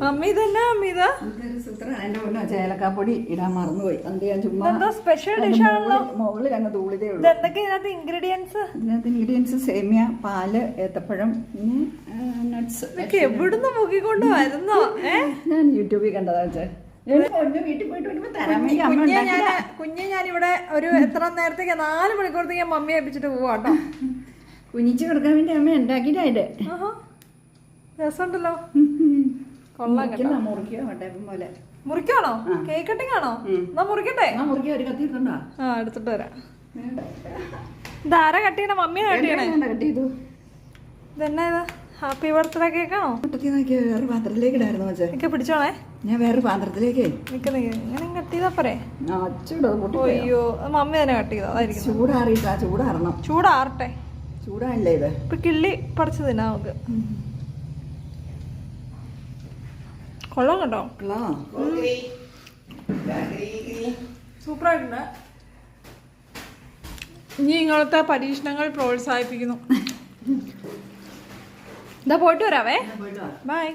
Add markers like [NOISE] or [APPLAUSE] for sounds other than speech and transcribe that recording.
Mummy ഇതെന്നാ mummy ഇതാ അതിന്റെ മുന്നേ ചേലക്കാപ്പൊടി ഇടാൻ മറന്നുപോയി. അത് ഞാൻ ചുമ്മാ special അതിന്റെ ആണല്ലോ. മുകളിൽ- അങ്ങ് തൂളിതേ ഉള്ളൂ. ഇതെന്തൊക്കെ ഇതിനകത്ത് ഇൻഗ്രീഡിയൻസ് ഇതിനകത്ത് ഇൻഗ്രീഡിയൻസ് സേമിയ പാൽ ഏത്തപ്പഴം നട്ട്സ് എവിടുന്ന് മുക്കിക്കൊണ്ട് വരുന്നോ? ഞാൻ യൂട്യൂബിൽ കണ്ടതാ വെച്ചേ. അമ്മ കുഞ്ഞെ ഇവിടെ ഒരു എത്ര നേരത്തേക്ക്? നാല് മണിക്കൂറത്തേക്ക് ഞാൻ മമ്മി ഏൽപ്പിച്ചിട്ട് പോവാട്ടോ കുഞ്ഞിച്ച് കൊടുക്കാൻ വേണ്ടി അമ്മ ഉണ്ടാക്കിട്ടായിട്ട് ആഹാ. രസമുണ്ടല്ലോ. മുറിക്കുന്ന മുറിക്കുക വട്ടയപ്പം പോലെ. മുറിക്കാണോ? കേക്ക് കട്ടിങ് ആണോ. എന്നാ മുറിക്കട്ടെ? ആ മുറിക്കുക ഒരു കത്തി ആ എടുത്തിട്ട് വരാം. ഇതാരാ കട്ട് ചെയ്യണ? മമ്മി കട്ട് ചെയ്യണേ? കട്ട് ചെയ്തു. ഇതെന്നാ ഇത്? ഹാപ്പി ബർത്ത്ഡേ കേക്കാണോ കൂട്ടത്തിൽ നോക്കിയ വേറെ പാത്രത്തിലേക്ക് ഇടായിരുന്നു മച്ചേ. എനിക്ക് ഞാൻ വേറെ പാത്രത്തിലേക്ക്. ഇങ്ങനെ കട്ട് ചെയ്താ പോരെ? അച്ചൂടത് പൊട്ടി അയ്യോ മമ്മി തന്നെ കട്ട് ചെയ്തോ അതായിരിക്കും. ചൂടാറിയിട്ടാ ചൂടാറണം. ചൂടാറട്ടെ. ചൂടാണല്ലേ ഇത്? ഇപ്പൊ കിള്ളി പറിച്ചു തിന്നാ നമുക്ക്. കൊള്ളാം കേട്ടോ. സൂപ്പറായിട്ടുണ്ട്. ഇനി ഇങ്ങനത്തെ പരീക്ഷണങ്ങൾ പ്രോത്സാഹിപ്പിക്കുന്നു. [LAUGHS] ഇതാ പോയിട്ട് വരാവേ. ബൈ